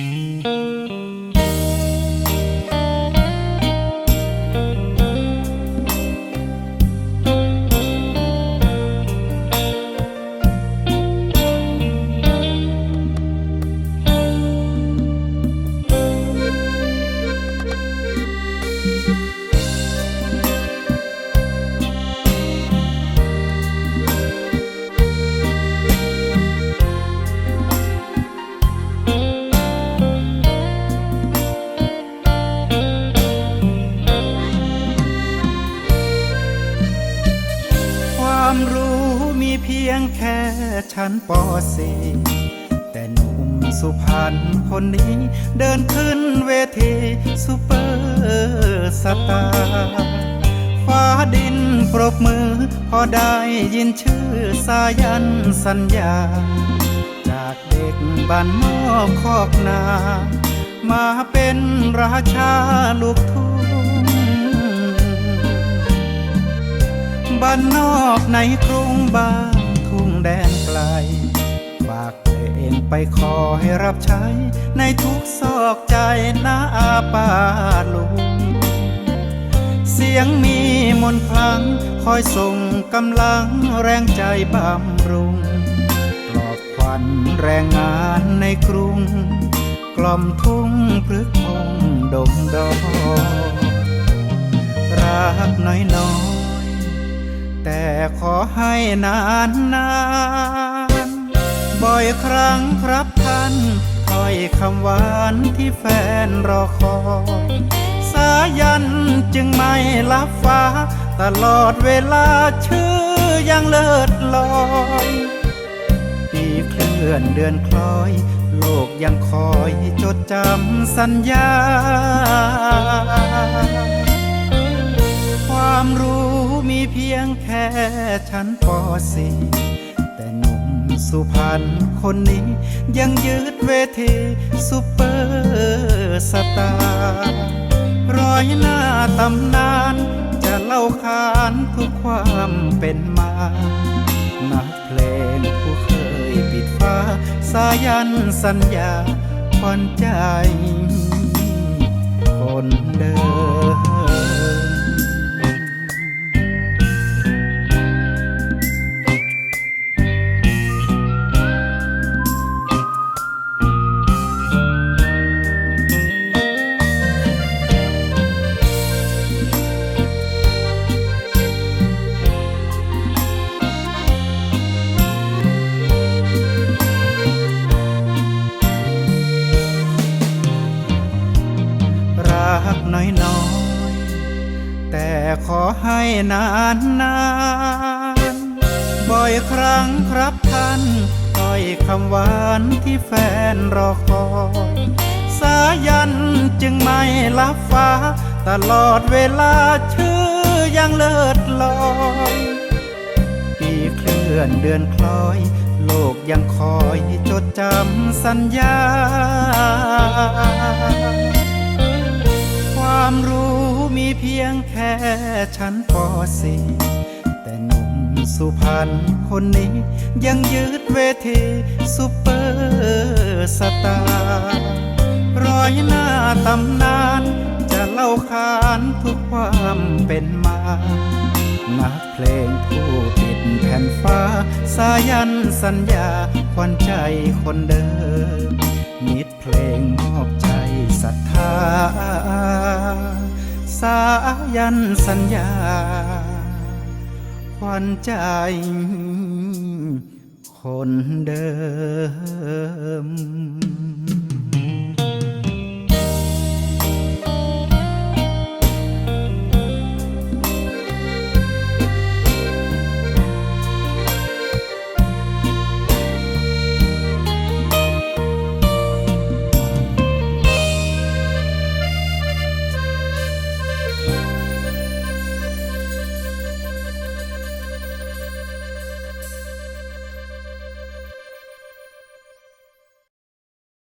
ค แค่ชั้นป .4 แต่หนุ่มสุพรรณคนนี้ เดินขึ้นเวทีซูเปอร์สตาร์ฟ้าดินปรบมือ พอได้ยินชื่อสายันสัญญา จากเด็กบ้านนอกคอกนา มาเป็นราชาลูกทุ่งบ้านนอกในกรุงบ้าน แดนไกล ฝากเพลงไปขอให้รับใช้ ในทุกซอกใจนาอาปาลุง เสียงมีมนพลัง คอยส่งกำลังแรงใจบำรุงปลอบขวัญแรงงานในกรุง กล่อมทุ่งพฤกพงดงดอกรักน้อยน้อย แต่ขอให้นานนานบ่อยครั้งครับท่านถ้อยคำหวานที่แฟนรอคอยสายันจึงไม่ลับฟ้า ตลอดเวลาชื่อยังเลิศลอยปีเคลื่อนเดือนคล้อย โลกยังคอยจดจำสัญญา ความรู้ เพียงแค่ชั้นป .4 แต่หนุ่มสุพรรณคนนี้ ยังยืดเวทีซุปเปอร์สตาร์ร้อยหน้าตำนาน จะเล่าขานทุกความเป็นมานักเพลงผู้เคยปิดฟ้า สายันสัญญาควันใจคนเดิม ขอให้นานนานบ่อยครั้งครับท่านถ้อยคำหวานที่แฟนรอคอยสายันจึงไม่ลับฟ้า ตลอดเวลาชื่อยังเลิศลอยปีเคลื่อนเดือนคล้อย โลกยังคอยจดจำสัญญา ความรู้ เพียงแค่ชั้นป .4 แต่หนุ่มสุพรรณคนนี้ ยังยืดเวทีซุปเปอร์สตาร์ร้อยหน้าตำนาน จะเล่าขานทุกความเป็นมานักเพลงผู้ปิดแผ่นฟ้า สายันสัญญาควันใจคนเดิมมิดเพลงมอบใจศรัทธา สายันสัญญา ควันใจ คนเดิม